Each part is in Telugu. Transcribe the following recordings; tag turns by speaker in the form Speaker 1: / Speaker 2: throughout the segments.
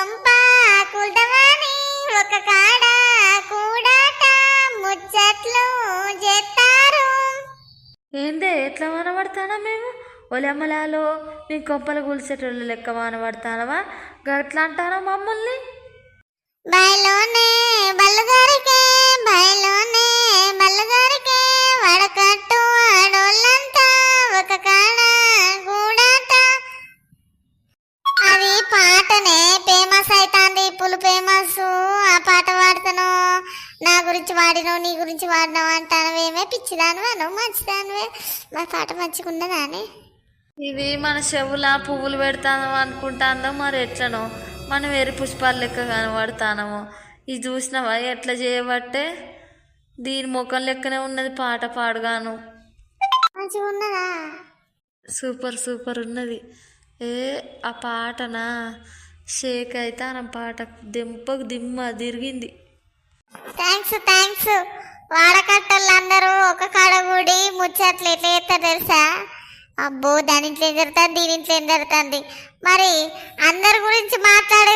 Speaker 1: సొంప కుడవని ఒక కాడ కూడాట ముచ్చట్లు చేస్తారు ఏందే ఎట్లా వానబడతానా మేము? ఒలెమలాలో నీ కొంపలు కూల్చేటోళ్ళు లెక్క వానబడతానవా? గట్లా అంటారా మమ్మల్ని?
Speaker 2: గురించి వాడినావు నీ గురించి వాడినావు అంటానవేమే పిచ్చిదానివే నువ్వు మంచిదానివే. మా పాట మంచిగా ఉన్నదా అని
Speaker 1: ఇది మన చెవుల పువ్వులు పెడతానో అనుకుంటాందో మరి ఎట్లనో. మనం వేరే పుష్పాలు లెక్క కనబడతానమో. ఇది చూసినావా? ఎట్లా చేయబట్టే? దీని ముఖం లెక్కనే ఉన్నది పాట పాడుగాను.
Speaker 2: మంచిగా ఉన్నదా
Speaker 1: సూపర్ సూపర్ ఉన్నది. ఏ ఆ పాటనా? షేక్ అయితే ఆ పాట దెంపకు దిమ్మ తిరిగింది.
Speaker 2: థ్యాంక్స్ థ్యాంక్స్ వాడకట్టలందరూ ఒక కాడ గుడి ముచ్చట్లు ఎట్లా చేస్తారు తెలుసా? అబ్బో దాని ఇంట్లో ఏం జరుగుతుంది దీని ఇంట్లో ఏం జరుగుతుంది? మరి అందరి గురించి మాట్లాడే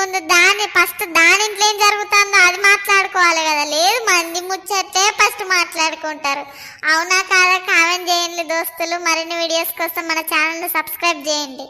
Speaker 2: ముందు దాని ఫస్ట్ దాని ఇంట్లో ఏం జరుగుతుందో అది మాట్లాడుకోవాలి కదా. లేదు మంది ముచ్చట్లే ఫస్ట్ మాట్లాడుకుంటారు. అవునా కాదా? కామెంట్ చేయండి దోస్తులు. మరిన్ని వీడియోస్ కోసం మన ఛానల్ని సబ్స్క్రైబ్ చేయండి.